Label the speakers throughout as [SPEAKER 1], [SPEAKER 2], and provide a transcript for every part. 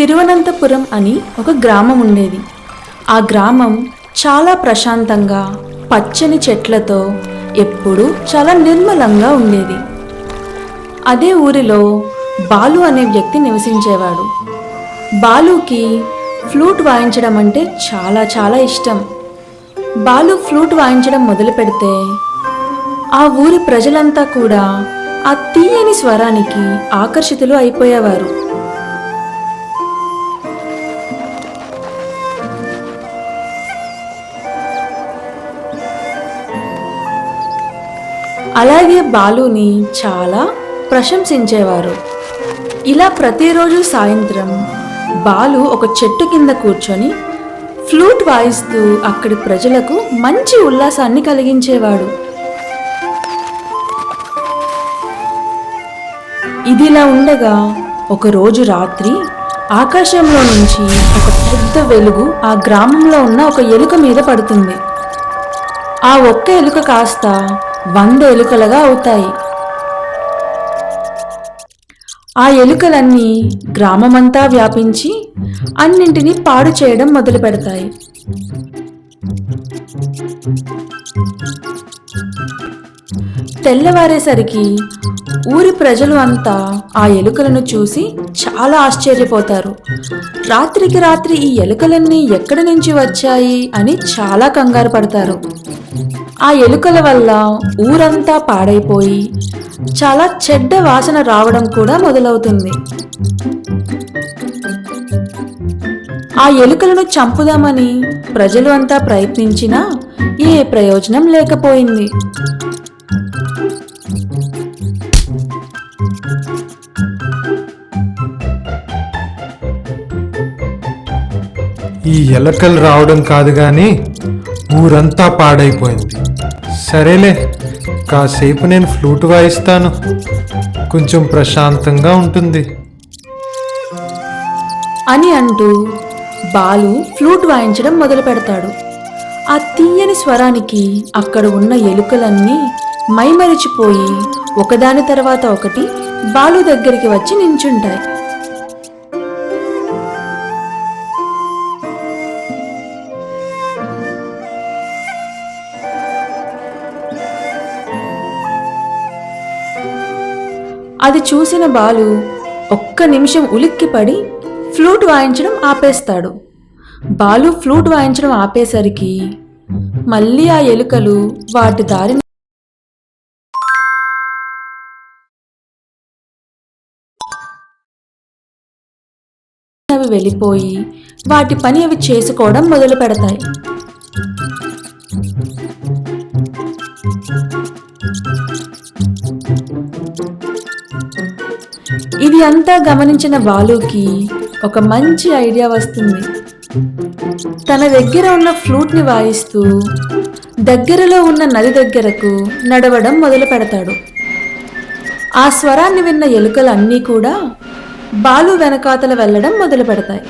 [SPEAKER 1] తిరువనంతపురం అని ఒక గ్రామం ఉండేది. ఆ గ్రామం చాలా ప్రశాంతంగా పచ్చని చెట్లతో ఎప్పుడూ చాలా నిర్మలంగా ఉండేది. అదే ఊరిలో బాలు అనే వ్యక్తి నివసించేవాడు. బాలుకి ఫ్లూట్ వాయించడం అంటే చాలా చాలా ఇష్టం. బాలు ఫ్లూట్ వాయించడం మొదలు పెడితే ఆ ఊరి ప్రజలంతా కూడా ఆ తీయని స్వరానికి ఆకర్షితులు అయిపోయేవారు. అలాగే బాలుని చాలా ప్రశంసించేవారు. ఇలా ప్రతిరోజు సాయంత్రం బాలు ఒక చెట్టు కింద కూర్చొని ఫ్లూట్ వాయిస్తూ అక్కడి ప్రజలకు మంచి ఉల్లాసాన్ని కలిగించేవాడు. ఇదిలా ఉండగా ఒకరోజు రాత్రి ఆకాశంలో నుంచి ఒక పెద్ద వెలుగు ఆ గ్రామంలో ఉన్న ఒక ఎలుక మీద పడుతుంది. ఆ ఒక్క ఎలుక కాస్త వంద ఎలుకలుగా అవుతాయి. ఆ ఎలుకలన్నీ గ్రామమంతా వ్యాపించి అన్నింటినీ పాడు చేయడం మొదలు పెడతాయి. తెల్లవారేసరికి ఊరి ప్రజలు అంతా ఆ ఎలుకలను చూసి చాలా ఆశ్చర్యపోతారు. రాత్రికి రాత్రి ఈ ఎలుకలన్నీ ఎక్కడి నుంచి వచ్చాయి అని చాలా కంగారు పడతారు. ఆ ఎలుకల వల్ల ఊరంతా పాడైపోయి చాలా చెడ్డ వాసన రావడం కూడా మొదలవుతుంది. ఆ ఎలుకలను చంపుదామని ప్రజలు అంతా ప్రయత్నించినా ఏ ప్రయోజనం లేకపోయింది.
[SPEAKER 2] ఈ ఎలకలు రావడం కాదు కానీ ఊరంతా పాడైపోయింది. సరేలే కాసేపు నేను ఫ్లూట్ వాయిస్తాను. కొంచెం ప్రశాంతంగా ఉంటుంది.
[SPEAKER 1] అని అంటూ బాలు ఫ్లూట్ వాయించడం మొదలు పెడతాడు. ఆ తీయని స్వరానికి అక్కడ ఉన్న ఎలుకలన్నీ మైమరిచిపోయి ఒకదాని తర్వాత ఒకటి బాలు దగ్గరికి వచ్చి నించుంటాయి. అది చూసిన బాలు ఒక్క నిమిషం ఉలిక్కిపడి ఫ్లూట్ వాయించడం ఆపేస్తాడు. బాలు ఫ్లూట్ వాయించడం ఆపేసరికి మళ్ళీ ఆ ఎలుకలు వాటి దారి అవి వెళ్ళిపోయి వాటి పని అవి చేసుకోవడం మొదలు పెడతాయి ఇది అంతా గమనించిన బాలుకి ఒక మంచి ఐడియా వస్తుంది. తన దగ్గర ఉన్న ఫ్లూట్ని వాయిస్తూ దగ్గరలో ఉన్న నది దగ్గరకు నడవడం మొదలు పెడతాడు. ఆ స్వరాన్ని విన్న ఎలుకలన్నీ కూడా బాలు వెనకాతల వెళ్ళడం మొదలు పెడతాయి.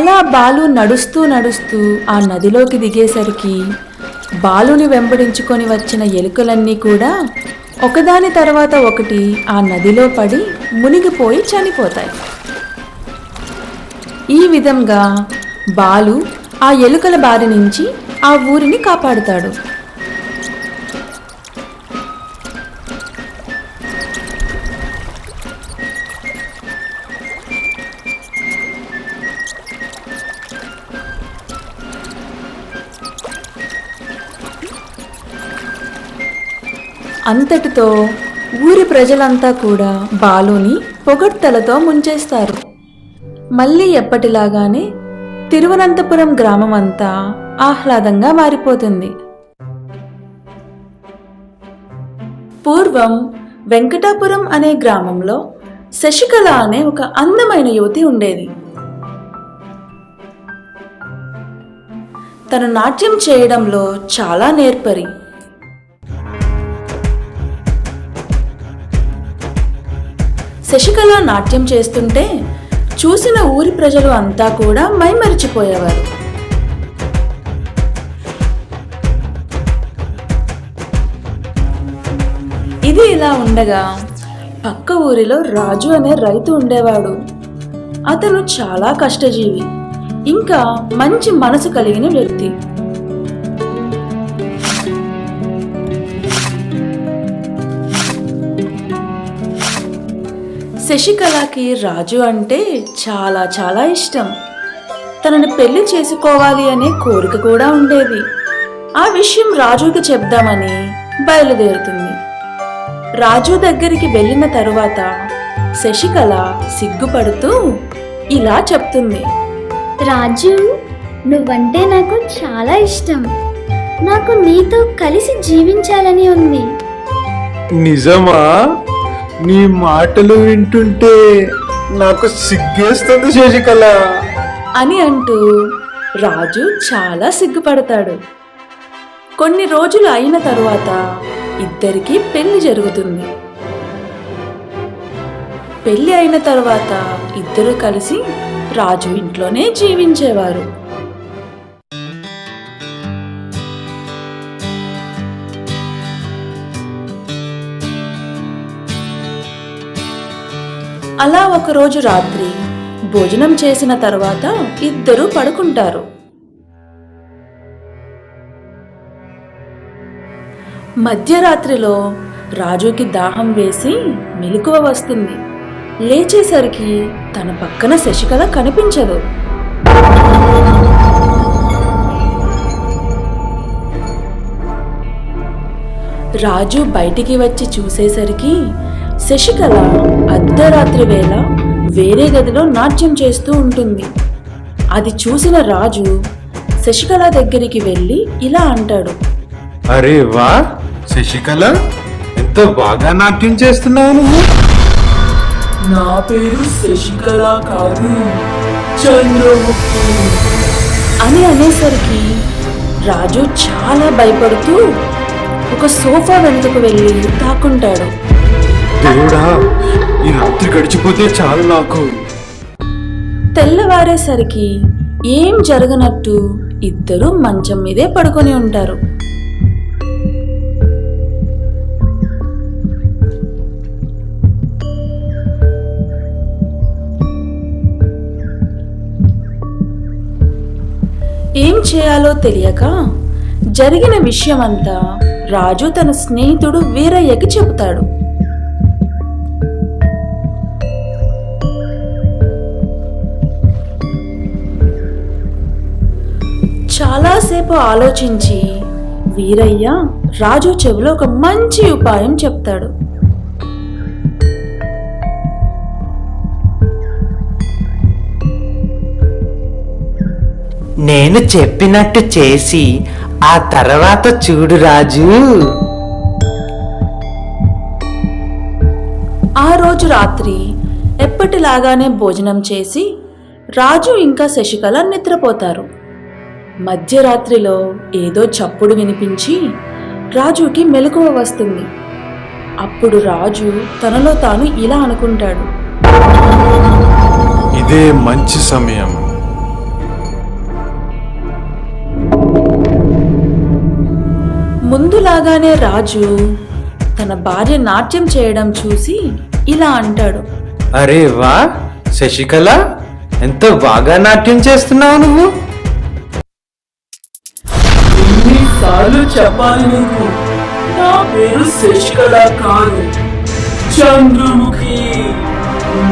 [SPEAKER 1] అలా బాలు నడుస్తూ నడుస్తూ ఆ నదిలోకి దిగేసరికి బాలుని వెంబడించుకొని వచ్చిన ఎలుకలన్నీ కూడా ఒకదాని తర్వాత ఒకటి ఆ నదిలో పడి మునిగిపోయి చనిపోతాయి. ఈ విధంగా బాలు ఆ ఎలుకల బారి నుంచి ఆ ఊరిని కాపాడుతాడు. అంతటితో ఊరి ప్రజలంతా కూడా బాలుని పొగడ్తలతో ముంచేస్తారు. మళ్ళీ ఎప్పటిలాగానే తిరువనంతపురం గ్రామం అంతా ఆహ్లాదంగా మారిపోతుంది. పూర్వం వెంకటాపురం అనే గ్రామంలో శశికళ అనే ఒక అందమైన యువతి ఉండేది. తను నాట్యం చేయడంలో చాలా నేర్పరి. శశికళ నాట్యం చేస్తుంటే చూసిన ఊరి ప్రజలు అంతా కూడా మైమరిచిపోయేవారు. ఇది ఇలా ఉండగా పక్క ఊరిలో రాజు అనే రైతు ఉండేవాడు. అతను చాలా కష్టజీవి ఇంకా మంచి మనసు కలిగిన వ్యక్తి. శశికళకి రాజు అంటే చాలా చాలా ఇష్టం. తనని పెళ్ళి చేసుకోవాలి అనే కోరిక కూడా ఉండేది. ఆ విషయం రాజుకి చెప్దామని బయలుదేరుతుంది. రాజు దగ్గరికి వెళ్ళిన తరువాత శశికళ సిగ్గుపడుతూ ఇలా చెప్తుంది.
[SPEAKER 3] రాజు నువ్వంటే నాకు చాలా ఇష్టం. నాకు నీతో కలిసి జీవించాలని ఉంది.
[SPEAKER 2] నిజమా? నీ మాటలు వింటుంటే నాకు సిగ్గేస్తుంది శశికళ
[SPEAKER 1] అని అంటూ రాజు చాలా సిగ్గుపడతాడు. కొన్ని రోజులు అయిన తరువాత ఇద్దరికి పెళ్ళి జరుగుతుంది. పెళ్ళి అయిన తర్వాత ఇద్దరు కలిసి రాజు ఇంట్లోనే జీవించేవారు. అలా ఒకరోజు రాత్రి భోజనం చేసిన తర్వాత ఇద్దరు పడుకుంటారు. మధ్యరాత్రిలో రాజుకి దాహం వేసి మెలకువ వస్తుంది. లేచేసరికి తన పక్కన శశికళ కనిపించదు. రాజు బయటికి వచ్చి చూసేసరికి శశికళ అర్ధరాత్రి వేళ వేరే గదిలో నాట్యం చేస్తూ ఉంటుంది. అది చూసిన రాజు శశికళ దగ్గరికి వెళ్ళి ఇలా అంటాడు.
[SPEAKER 2] అరే వా శశికళ ఎంత బాగా నాట్యం చేస్తున్నావు నువ్వు?
[SPEAKER 4] నా పేరు శశికళ కాదు చంద్రముఖి.
[SPEAKER 1] అని అనేసరికి రాజు చాలా భయపడుతూ ఒక సోఫా వెనుకకు వెళ్ళి తాకుంటాడు.
[SPEAKER 2] దేవుడా ఈ రాత్రి గడిచిపోతే చాలు నాకు.
[SPEAKER 1] తెల్లవారేసరికి ఏం జరగనట్టు ఇద్దరు మంచం మీదే పడుకొని ఉంటారు. ఏం చేయాలో తెలియక జరిగిన విషయమంతా రాజు తన స్నేహితుడు వీరయ్యకి చెబుతాడు. చాలాసేపు ఆలోచించి వీరయ్య రాజు చెవిలో ఒక మంచి ఉపాయం చెప్తాడు.
[SPEAKER 5] నేను చెప్పినట్టు చేసి ఆ తర్వాత చూడు రాజు.
[SPEAKER 1] ఆ రోజు రాత్రి ఎప్పటిలాగానే భోజనం చేసి రాజు ఇంకా శశికళ నిద్రపోతారు. మధ్యరాత్రిలో ఏదో చప్పుడు వినిపించి రాజుకి మెలకువ వస్తుంది. అప్పుడు రాజు తనలో తాను ఇలా అనుకుంటాడు.
[SPEAKER 2] ఇదే మంచి సమయం.
[SPEAKER 1] ముందులాగానే రాజు తన భార్య నాట్యం చేయడం చూసి ఇలా అంటాడు.
[SPEAKER 2] అరే వా శశికళ ఎంత బాగా నాట్యం చేస్తున్నావు నువ్వు?
[SPEAKER 4] ఎన్నిసార్లు చెప్పాలి నీకు. నా పేరు శశికళ కాదు. చంద్రముఖి.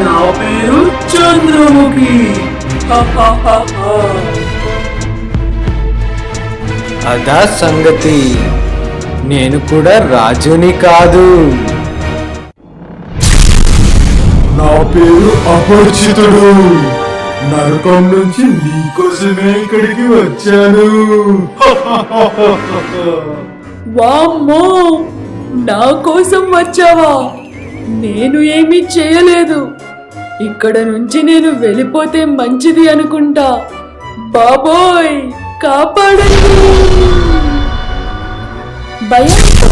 [SPEAKER 4] నా పేరు చంద్రముఖి.
[SPEAKER 2] అదా సంగతి. నేను కూడా రాజుని కాదు.
[SPEAKER 6] నా పేరు అపరిచితుడు. నరకం నుంచి నీకోసమే ఇక్కడికి వచ్చాను.
[SPEAKER 1] వామ్మో! నా కోసం వచ్చావా? నేను ఏమీ చేయలేదు. ఇక్కడ నుంచి నేను వెళ్ళిపోతే మంచిది అనుకుంటా. బాబోయ్! కాపాడండి!
[SPEAKER 7] భయంతో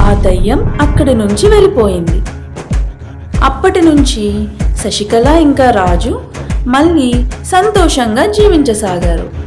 [SPEAKER 7] ఆ దయ్యం అక్కడి నుంచి వెళ్ళిపోయింది. అప్పటి నుంచి శశికళ ఇంకా రాజు మళ్ళీ సంతోషంగా జీవించసాగారు.